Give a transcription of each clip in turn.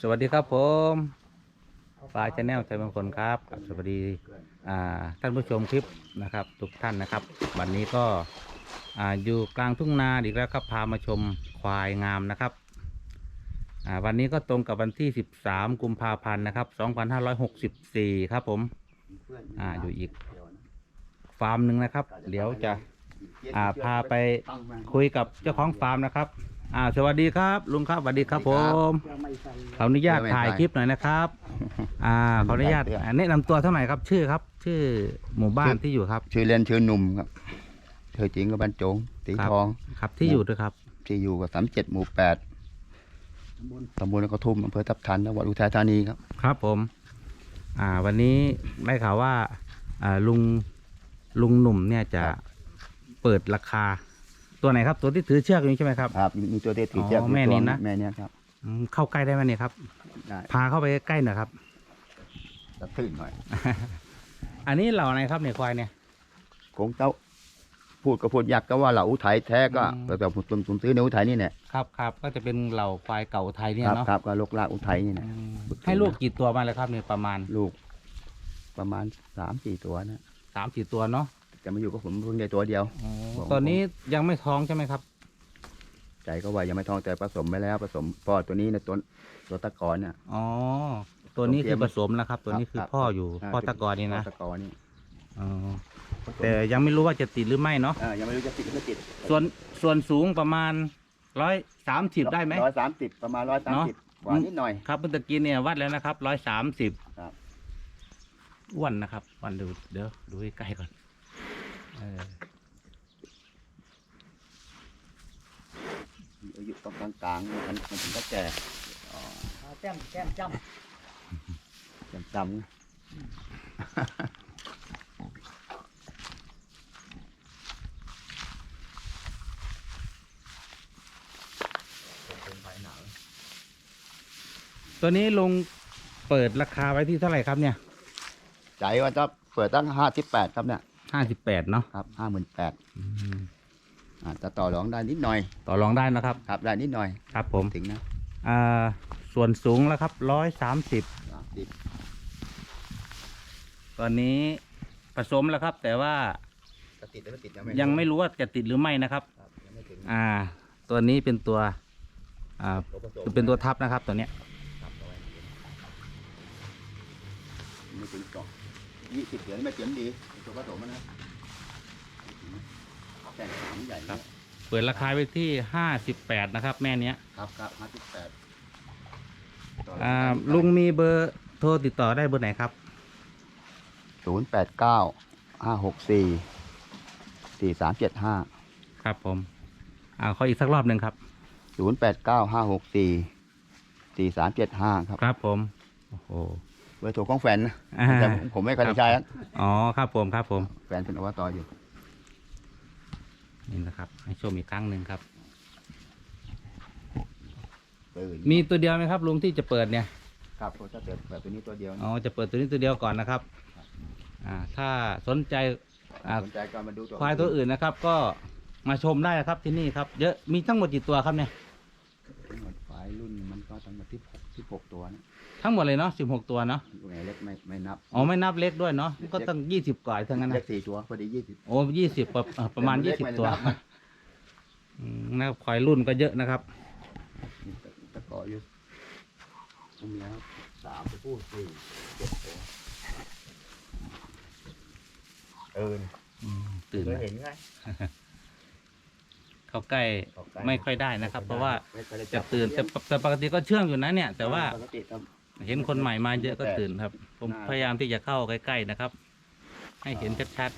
สวัสดีครับผมปลาชาแนลไทยบางคนครับ สวัสดีท่านผู้ชมคลิปนะครับ ทุกท่านนะครับ วันนี้ก็ออยู่กลางทุ่งนาอีกแล้วครับพามาชมควายงามนะครับวันนี้ก็ตรงกับวันที่ 13 กุมภาพันธ์นะครับ 2564 ครับผมออยู่อีกฟาร์มหนึ่งนะครับ เดี๋ยวจะพาไปคุยกับเจ้าของฟาร์มนะครับ อ่าสวัสดีครับ ลุงครับสวัสดีครับผมขออนุญาตถ่ายคลิปหน่อยนะครับ อ่าขออนุญาตอ่าแนะนำตัวเท่าไหร่ครับ ชื่อครับ ชื่อหมู่บ้านที่อยู่ครับ ชื่อเล่นชื่อหนุ่มครับชื่อจริงก็บรรจงสีครับทองครับที่อยู่ด้วยครับ ที่อยู่กับสามเจ็ดหมู่แปดตำบลกระทุ่มอำเภอทับทันจังหวัดอุทัยธานีครับ ครับผม อ่า วันนี้ได้ข่าวว่าอ่าลุงลุงหนุ่มเนี่ยจะเปิดราคา ตัวไหนครับ ตัวที่ถือเชือกอยู่นี่ใช่ไหมครับ ครับมีตัวเด็ดถืออ๋อเชือกแม่นี้นะ แม่เนี้ยครับอืมเข้าใกล้ได้ไหมเนี่ยครับ ได้พาเข้าไปใกล้หน่อยครับ จะตื่นหน่อยอันนี้เหล่าไหนครับเนี่ยควายเนี่ยคงเต้า พูดก็พูดยากก็ว่าเราอุทัยแท้ก็อืมแต่แต่ผมผมซื้อในอุทัยนี่แหละครับครับก็จะเป็นเหล่าควายเก่าไทยเนี่ยครับเนาะครับก็ลกลากอุทัยนี่อืนะมให้ลูกกี่ตัวมาเลยครับเนี่ยประมาณลูก ประมาณสามสี่ตัวนะสามสี่ตัวเนาะ จะมาอยู่กับผมเพิ่งได้ตัวเดียว อ๋อผมตอนนี้ยังไม่ท้องใช่ไหมครับ ใจก็ว่ายังไม่ท้องแต่ผสมไปแล้วผสมพ่อตัวนี้นะตัวตัวตะกอนเนี่ยอ๋อ ตัวนี้คือผผสสมมแล้วครับ ตัวนี้คือครับพ่ออยู่าพ่อตะกอนนี่นะพ่อตะกอนนี่อ๋อ แต่ยังไม่รู้ว่าจะติดหรือไม่เนาะ อ่ายังไม่รู้จะติดหรือไม่ติดส่วนส่วนสูงประมาณร้อยสามสิบได้ไหม ร้อยสามสิบประมาณร้อยสามเนาะสิบกว่านิดหน่อย ครับเมื่อตะกี้เนี่ยวัดแล้วนะครับร้อยสามสิบครับ อ้วนนะครับวันดูเดี๋ยวดูใกล้ๆก่อนเอออายุตรงกลางๆมันมันถึงก็แก่แก้มแก้มจ้จำจำนะตัวนี้ลงเปิดราคาไว้ที่เท่าไหร่ครับเนี่ย ใจว่าจะเปิดตั้งห้าสิบแปดครับเนี่ย ห้าสิบแปดเนาะครับห้าหมื่นแปดอืมอาจจะต่อรองได้นิดหน่อยต่อรองได้นะครับ ครับได้นิดหน่อยครับผมถึงนะอ่าส่วนสูงแล้วครับร้อยสามสิบสามสิบตอนนี้ผสมแล้วครับ แต่ว่าจะติดหรือไม่ติดยังไม่รู้ว่าจะติดหรือไม่นะครับ ครับยังไม่ถึงอ่า ตัวนี้เป็นตัวอ่าตัวผสมเป็นตัวทับนะครับตัวเนี้ย ครับเอาไว้ไม่ถึงสอง ยี่สิบเดือนไม่เต็มดีตัวผสมอะนะแต่งสามใหญ่เนี่ยเปิดราคาไปที่ห้าสิบแปดนะครับ แม่เนี้ยครับครับห้าสิบแปดอ่าลุงมีเบอร์โทรติดต่อได้เบอร์ไหนครับศูนย์แปดเก้าห้าหกสี่สี่สามเจ็ดห้าครับผมอ่าขออีกสักรอบหนึ่งครับศูนย์แปดเก้าห้าหกสี่สี่สามเจ็ดห้าครับ ครับผม โอ้โห เบอร์โทรของแฟนนะอ่า แต่ผมผมไม่เคยได้ใช้นะอ๋อครับผมครับผม แฟนเป็นอวตอยู่ นี่นะครับ ให้ชมอีกครั้งหนึ่งครับ ตื่นมีตัวเดียวไหมครับลุงที่จะเปิดเนี่ย ครับผมจะเปิดแบบตัวนี้ตัวเดียวนะอ๋อจะเปิดตัวนี้ตัวเดียวก่อนนะครับอ่าถ้าสนใจอ่าสนใจก็มาดูตัวควายตัวอื่นนะครับ ก็มาชมได้ครับที่นี่ครับ เยอะมีทั้งหมดกี่ตัวครับเนี่ยทั้งหมดควายรุ่นมันก็ ทั้งหมดที่หกที่หกตัวนะทั้งหมดเลยเนาะสิบหกตัวเนาะตัวไหนเล็กไม่ไม่นับ อ๋อไม่นับเล็กด้วยเนาะก็ตั้งยี่สิบกว่าทั้งนั้นเล็นะกสี่ตัวพอดียี่สิบ โอ้ยี่สิบประมาณเล็ยี่กสิบไม่ได้ตัวนับนะ อืมนะครับควายรุ่นก็เยอะนะครับนี่ตะตะกออยู่ตัวเมียครับสามตัวผู้สี่เจ็ดตัวเออตื่นเคยนะเห็นไง เข้าใกล้ออกปไม่ค่อยได้นะครับ เพราะว่าไม่ค่อยได้จะบตื่นแต่แต่ปกติก็เชื่องอยู่นะเนี่ย แต่ว่าปกติครับเห็นคนใหม่มาเยอะก็ตื่นครับ ผมน่าพยายามที่จะเข้าใกล้ๆนะครับ ให้เห็นชัด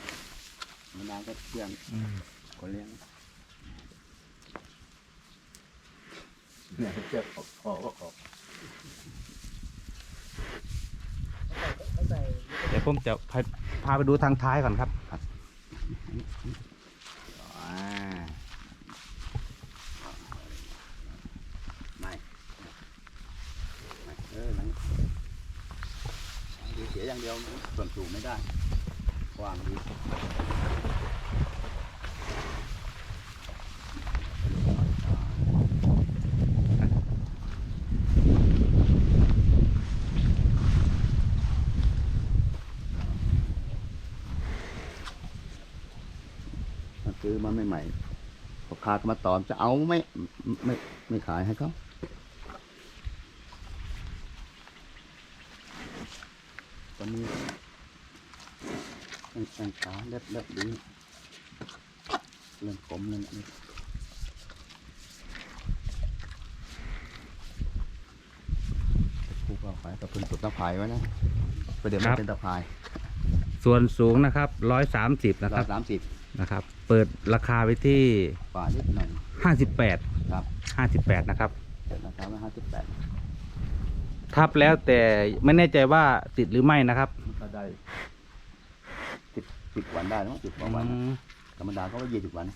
มานานก็เที่ยงๆอืมคนเลี้ยงเนี่ยเชือกออกคอก็ออกำเขาใส่เดี๋ยวผมจะพาพาไปดูทางท้ายก่อนครับ ยอย่างเดียวส่วนสูงไม่ได้วางดีซื้อมาใหม่ๆพอคาดมาตอนจะเอาไม่ไม่ไม่ขายให้เขา ตอนนี้แข้งขาเล็บเล็บดีเริ่มขมเลยนี่ครูก็เอาขายกับเพิ่นตุดตะไคร้ไว้นะประเดี๋ยวมันเป็นตะไคร้ส่วนสูงนะครับร้อยสามสิบนะคร้อรับยสามสิบนะครับ เปิดราคาไว้ที่กว่านิดหน่อยห้าสิบแปดครับห้าสิบแปดนะครับเจ็ดนะครับห้าสิบแปด ทับแล้วแต่ไม่แน่ใจว่าติดหรือไม่นะครับก็ได้สิบสิบวันได้เนอะสิบกว่าวันอืมธรรมดาเขาก็ยี่สิบวัน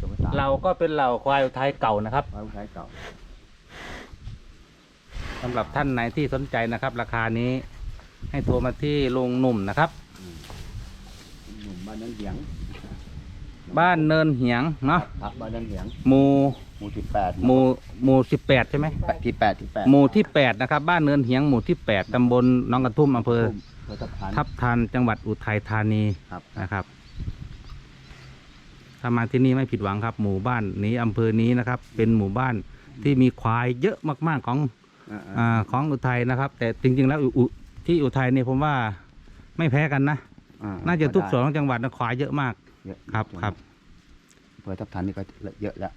จบไปสามเราก็เป็นเหล่าควายอุทัยเก่านะครับไว้ใช้เก่าสำหรับท่านไหนที่สนใจนะครับ ราคานี้ให้โทรมาที่ลุงหนุ่มนะครับ หนุ่มบ้านนังเหียง บ้านเนินเหียงเนาะครับบ้านนังเหียงหมู่หมู่ที่แปดหมู่หมู่สิบแปดใช่ไหมแปดที่แปดที่แปดหมู่ที่แปดนะครับ บ้านเนินเหียงหมู่ที่แปดตำบลหน้องกระทุ่มอำเภอเพื่อทับทันทับทันจังหวัดอุทัยธานีครับนะครับถ้ามาที่นี่ไม่ผิดหวังครับ หมู่บ้านนี้อำเภอนี้นะครับ เป็นหมู่บ้านที่มีควายเยอะมากๆของอ่าอ่าของอุทัยนะครับ แต่จริง ๆ แล้วอุอุที่อุทัยเนี่ยผมว่าไม่แพ้กันนะอ่น่าจะทุกส่วนของจังหวัดนะควายเยอะมาก เยอะครับครับเพื่อทับทันนี่ก็เยอะแล้ว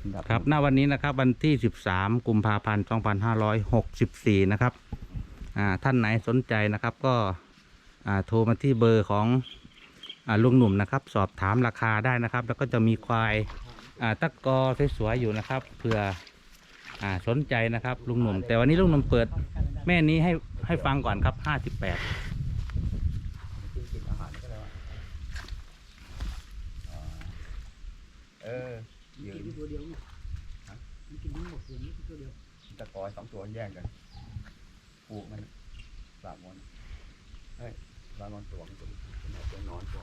อันดัครับณวันนี้นะครับวันที่ 13 กุมภาพันธ์ 2564 นะครับอ่าท่านไหนสนใจนะครับก็อ่าโทรมาที่เบอร์ของอาลุงหนุ่มนะครับ สอบถามราคาได้นะครับ แล้วก็จะมีควายอ่าตะกอสวยๆอยู่นะครับเผื่ออาสนใจนะครับลุงหนุ่ม แต่วันนี้ลุงหนุ่มเปิดแม่นี้ให้ให้ฟังก่อนครับ 58 กินกินอาหารก็ได้ว่าอ่าเออยืน กิน ตัวเดียวนี่มันกินทั้งหมดอย่างนี้ตัวเดียวตะกอยสองตัวแย่งกันปลูกมันสามวันเฮ้ยสามวันตัวมันตัวมันตัวนอนตัว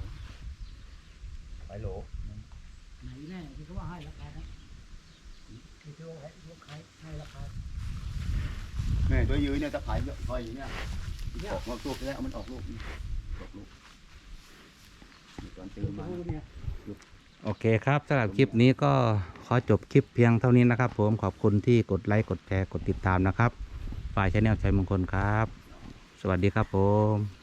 ไปโหลไหนแน่ที่เขาว่าให้ราคานะที่เขาว่าให้ลูกค้าให้ราคาแม่ตัวยืนเนี่ยตะไคร้เยอะคอยอยู่เนี่ยออกมาลูกแล้วมันออกลูกนี่ออกลูกมีตอนตื่นมารู้เนี่ย โอเคครับสำหรับคลิปนี้ก็ขอจบคลิปเพียงเท่านี้นะครับ ผมขอบคุณที่กดไลค์กดแชร์กดติดตามนะครับ ฝ่ายชาแนลชัยมงคลครับ สวัสดีครับผม